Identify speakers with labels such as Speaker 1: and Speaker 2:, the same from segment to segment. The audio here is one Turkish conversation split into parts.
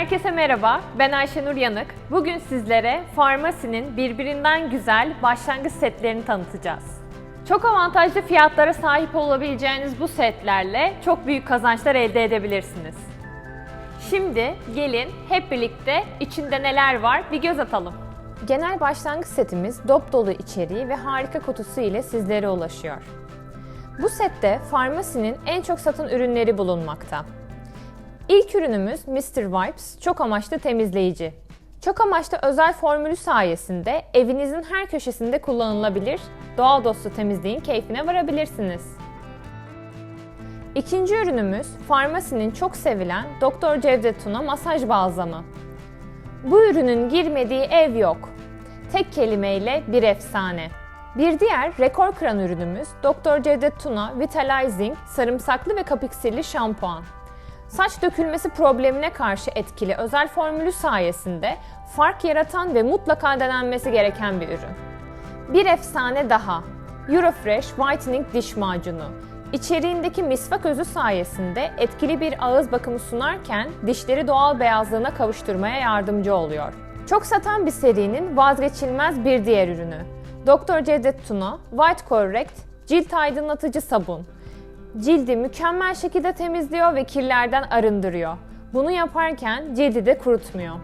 Speaker 1: Herkese merhaba, ben Ayşenur Yanık. Bugün sizlere Farmasi'nin birbirinden güzel başlangıç setlerini tanıtacağız. Çok avantajlı fiyatlara sahip olabileceğiniz bu setlerle çok büyük kazançlar elde edebilirsiniz. Şimdi gelin hep birlikte içinde neler var bir göz atalım. Genel başlangıç setimiz dop dolu içeriği ve harika kutusu ile sizlere ulaşıyor. Bu sette Farmasi'nin en çok satan ürünleri bulunmakta. İlk ürünümüz Mr. Wipes çok amaçlı temizleyici. Çok amaçlı özel formülü sayesinde evinizin her köşesinde kullanılabilir, doğa dostu temizliğin keyfine varabilirsiniz. İkinci ürünümüz Farmasi'nin çok sevilen Dr. Cevdet Tuna masaj balzamı. Bu ürünün girmediği ev yok. Tek kelimeyle bir efsane. Bir diğer rekor kıran ürünümüz Dr. Cevdet Tuna Vitalizing sarımsaklı ve kapiksirli şampuan. Saç dökülmesi problemine karşı etkili özel formülü sayesinde fark yaratan ve mutlaka denenmesi gereken bir ürün. Bir efsane daha. Eurofresh Whitening Diş Macunu. İçeriğindeki misvak özü sayesinde etkili bir ağız bakımı sunarken dişleri doğal beyazlığına kavuşturmaya yardımcı oluyor. Çok satan bir serinin vazgeçilmez bir diğer ürünü. Dr. Cevdet Tuna White Correct Cilt Aydınlatıcı Sabun. Cildi mükemmel şekilde temizliyor ve kirlerden arındırıyor. Bunu yaparken cildi de kurutmuyor.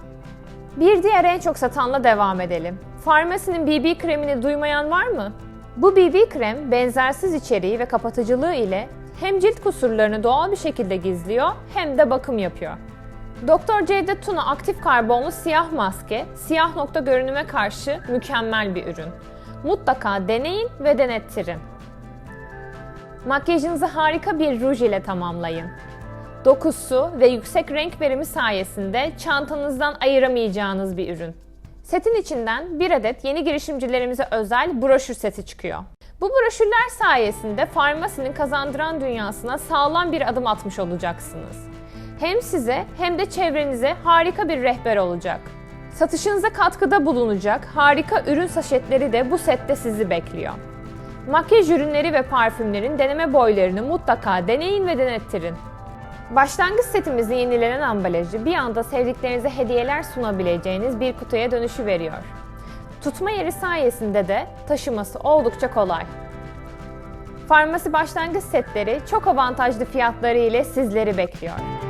Speaker 1: Bir diğer en çok satanla devam edelim. Farmasi'nin BB kremini duymayan var mı? Bu BB krem benzersiz içeriği ve kapatıcılığı ile hem cilt kusurlarını doğal bir şekilde gizliyor hem de bakım yapıyor. Dr. Cevdet Tuna aktif karbonlu siyah maske, siyah nokta görünüme karşı mükemmel bir ürün. Mutlaka deneyin ve denettirin. Makyajınızı harika bir ruj ile tamamlayın. Dokusu ve yüksek renk verimi sayesinde çantanızdan ayıramayacağınız bir ürün. Setin içinden bir adet yeni girişimcilerimize özel broşür seti çıkıyor. Bu broşürler sayesinde farmasinin kazandıran dünyasına sağlam bir adım atmış olacaksınız. Hem size hem de çevrenize harika bir rehber olacak. Satışınıza katkıda bulunacak harika ürün saşetleri de bu sette sizi bekliyor. Makyaj ürünleri ve parfümlerin deneme boylarını mutlaka deneyin ve denettirin. Başlangıç setimizin yenilenen ambalajı bir anda sevdiklerinize hediyeler sunabileceğiniz bir kutuya dönüşü veriyor. Tutma yeri sayesinde de taşıması oldukça kolay. Farmasi başlangıç setleri çok avantajlı fiyatları ile sizleri bekliyor.